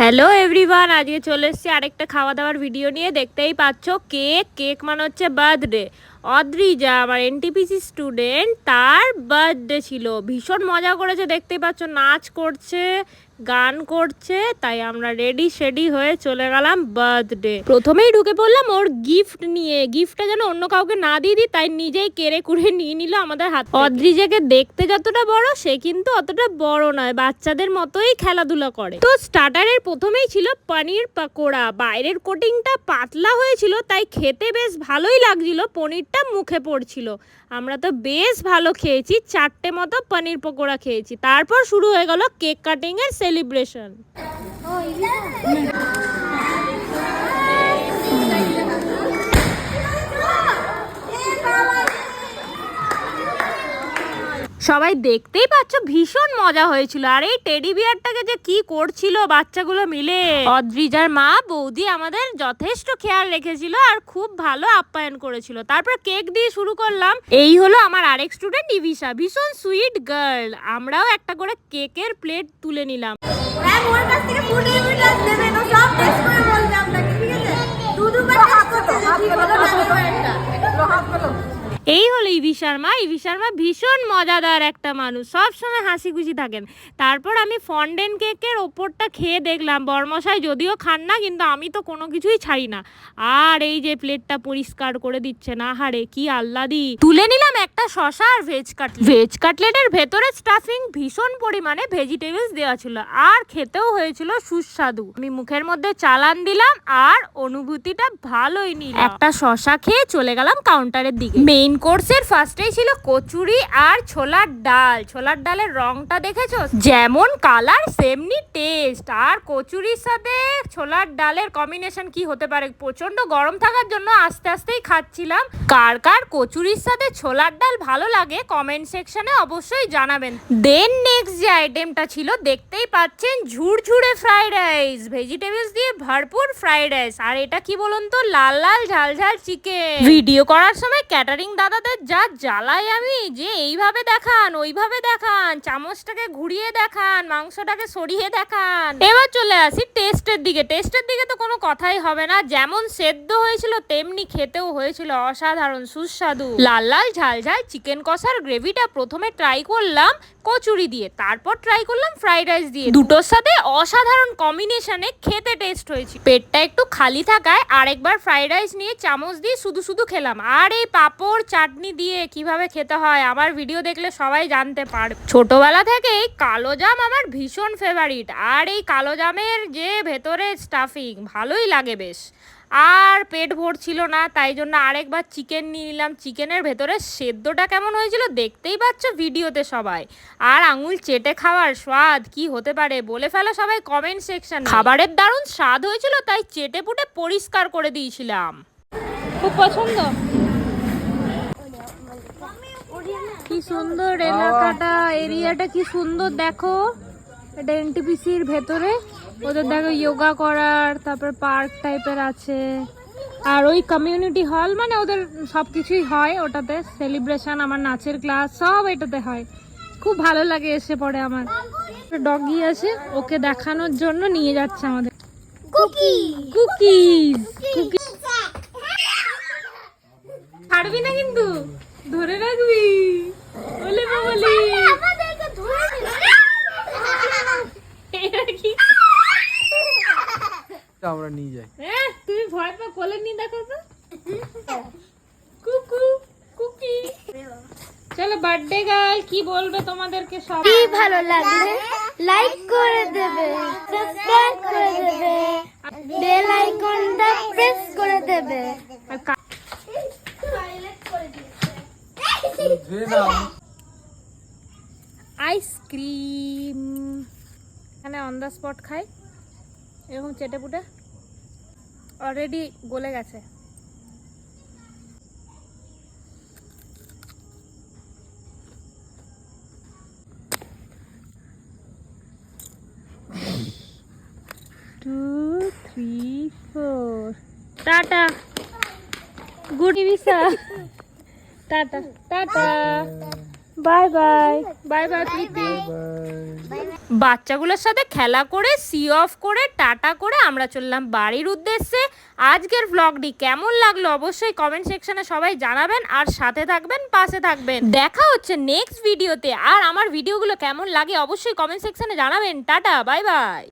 Hello everyone আজকে চলে এসছি আরেকটা খাওয়া দাওয়ার ভিডিও নিয়ে। দেখতেই পাচ্ছ কেক কেক মানে হচ্ছে বার্থডে অদ্রিজা, আমার এনটিপিসি স্টুডেন্ট তার বার্থডে ছিল। ভীষণ মজা করেছে, দেখতেই পাচ্ছ, নাচ করছে। গান করছে, তাই আমরা রেডি শেডি হয়ে চলে গেলাম বার্থডে প্রথমেই ঢুকে পড়লাম ওর গিফট নিয়ে। গিফটটা যেন অন্য কাউকে না দিয়ে দিই, তাই নিজেই কেড়ে কুড়ে নিয়ে নিল আমাদের হাত অদ্রিজাকে দেখতে যতটা বড়, সে কিন্তু অতটা বড় নয়, বাচ্চাদের মতোই খেলাধুলা করে। তো স্টার্টারের প্রথমেই ছিল পনির পাকোড়া। বাইরের কোটিংটা পাতলা হয়েছিল, তাই খেতে বেশ ভালোই লাগছিল, পনিরটা মুখে পড়ছিল। আমরা তো বেশ ভালো খেয়েছি, চারটে মতো পনির পকোড়া খেয়েছি। তারপর শুরু হয়ে গেল কেক কাটিং এর সেলিব্রেশন সবাই দেখতেই পাচ্ছ ভীষণ মজা হয়েছিল। আর এই টেডি বিয়ারটাকে যে কি করছিল বাচ্চাগুলো মিলে। অদ্রিজার মা বৌদি আমাদের যথেষ্ট খেয়াল রেখেছিল আর খুব ভালো আপ্যায়ন করেছিল। তারপর কেক দিয়ে শুরু করলাম। এই হলো আমার আরেক স্টুডেন্ট ইভিশা ভীষণ সুইট গার্ল আমরাও একটা করে কেকের প্লেট তুলে নিলাম। কাছ থেকে সব টেস্ট করে আপনাকে। এই হলো ইভি শর্মা। ইভি শর্মা ভীষণ মজাদার একটা মানুষ। সব সময় হাসি খুশি থাকেন। তারপর আমি ফন্ডেন কেকের ওপরটা খেয়ে দেখলাম। বর্মশাই যদিও খান না কিন্তু আমি তো কোনো কিছুই ছাড়ি না। আর এই যে প্লেটটা পরিষ্কার করে দিচ্ছে না হারে কি আল্লাদি তুলে নিলাম একটা শশা আর ভেজ কাটলেট। ভেজ কাটলেটের ভেতরে স্টাফিং ভীষণ পরিমাণে ভেজিটেবলস দেওয়া ছিল। আর খেতেও হয়েছিল সুস্বাদু। আমি মুখের মধ্যে চালান দিলাম আর অনুভূতিটা ভালোই নিলাম একটা শশা খেয়ে চলে গেলাম কাউন্টারের দিকে। মেইন কোর্সের ফার্স্টেই ছিল কচুরি আর ছোলার ডাল। ছোলার ডালের রংটা দেখেছ? যেমন কালার সেমনি টেস্ট আর কচুরির সাথে ছোলার ডালের কম্বিনেশন কি হতে পারে? প্রচণ্ড গরম থাকার জন্য আস্তে আস্তেই খাচ্ছিলাম। কার কার কচুরির সাথে ছোলার ডাল ভালো লাগে কমেন্ট সেকশনে অবশ্যই জানাবেন। দেন নেক্সট যে আইটেমটা ছিল, দেখতেই পাচ্ছেন ঝুরঝুরে ফ্রাইড রাইস ভেজিটেবলস দিয়ে ভরপুর ফ্রাইড রাইস আর এটা কি বলুন তো? লাল লাল ঝাল ঝাল চিকেন ভিডিও করার সময় ক্যাটারিং দাদাদের যা জ্বালাই আমি, যে এইভাবে দেখান, ওইভাবে দেখান, চামচটাকে ঘুরিয়ে দেখান, মাংসটাকে সরিয়ে দেখান। এবার চলে আসি টেস্টের দিকে। টেস্টের দিকে তো কোনো কথাই হবে না, যেমন সেদ্ধ হয়েছিল তেমনি খেতেও হয়েছিল অসাধারণ, সুস্বাদু। লাল লাল, ঝাল ঝাল চিকেন কষার গ্রেভিটা প্রথমে ট্রাই করলাম কচুরি দিয়ে, তারপর ট্রাই করলাম ফ্রাইড রাইস দিয়ে। দুটোর সাথে অসাধারণ কম্বিনেশনে খেতে টেস্ট হয়েছে। পেটটা একটু খালি থাকায় আরেকবার ফ্রাইড রাইস নিয়ে চামচ দিয়ে শুধু শুধু খেলাম। আর এই পাঁপড় চাটনি দিয়ে কীভাবে খেতে হয়, আমার ভিডিও দেখলে সবাই জানতে পারবে ছোটবেলা থেকেই কালো জাম আমার ভীষণ ফেভারিট আর এই কালো জামের যে ভেতরে স্টাফিং ভালোই লাগে বেশ। আর পেট ভরছিল না, তাই জন্য আরেকবার চিকেন নিয়ে নিলাম। চিকেনের ভেতরে সেদ্ধটা কেমন হয়েছিল দেখতেই পাচ্ছ ভিডিওতে সবাই। আর আঙুল চেটে খাওয়ার স্বাদ কি হতে পারে বলে ফেলো সবাই কমেন্ট সেকশন খাবারের দারুণ স্বাদ হয়েছিল, তাই চেটে পুটে পরিষ্কার করে দিয়েছিলাম। খুব পছন্দ কি সুন্দর এলাকাটা এরিয়াটা কি সুন্দর দেখো। এটা এনটিপিসির ভেতরে। ওদের দেখো যোগা করার তারপর পার্ক টাইপের আছে। আর ওই কমিউনিটি হল মানে ওদের সব কিছুই হয় ওটাতে। সেলিব্রেশন আমার নাচের ক্লাস সব এটাতে হয়। খুব ভালো লাগে এসে পড়ে আমার। ডগি আছে ওকে দেখানোর জন্য নিয়ে যাচ্ছে আমাদের। কুকি কুকিজ কুকি ছাড়বি না কিন্তু? ধরে রাখবি বলে বলি আমাদেরকে ধরে দিল এটা কি আমরা নিয়ে এ, তুমি ভয় পা কোলে নিয়ে দেখো তো। কুকু কুকি। চলো বার্থডে গার্ল কি বলবে তোমাদেরকে সব কি ভালো লাগলে লাইক করে দেবে সাবস্ক্রাইব করে দেবে বেল আইকনটা প্রেস করে দেবে। আইসক্রিম এখানে অন দ্য স্পট খাই। এরকম চেটে পুটে অলরেডি গলে গেছে। Two three four tata good e-visa tata tata bye bye. Bye bye bye বাচ্চাগুলোর সাথে খেলা করে সি অফ করে টাটা করে আমরা চললাম বাড়ির উদ্দেশ্যে। আজকের ভ্লগটি কেমন লাগল অবশ্যই কমেন্ট সেকশনে সবাই জানাবেন আর সাথে থাকবেন পাশে থাকবেন। দেখা হচ্ছে নেক্সট ভিডিওতে আর আমার ভিডিওগুলো কেমন লাগে অবশ্যই কমেন্ট সেকশনে জানাবেন। Tata bye bye.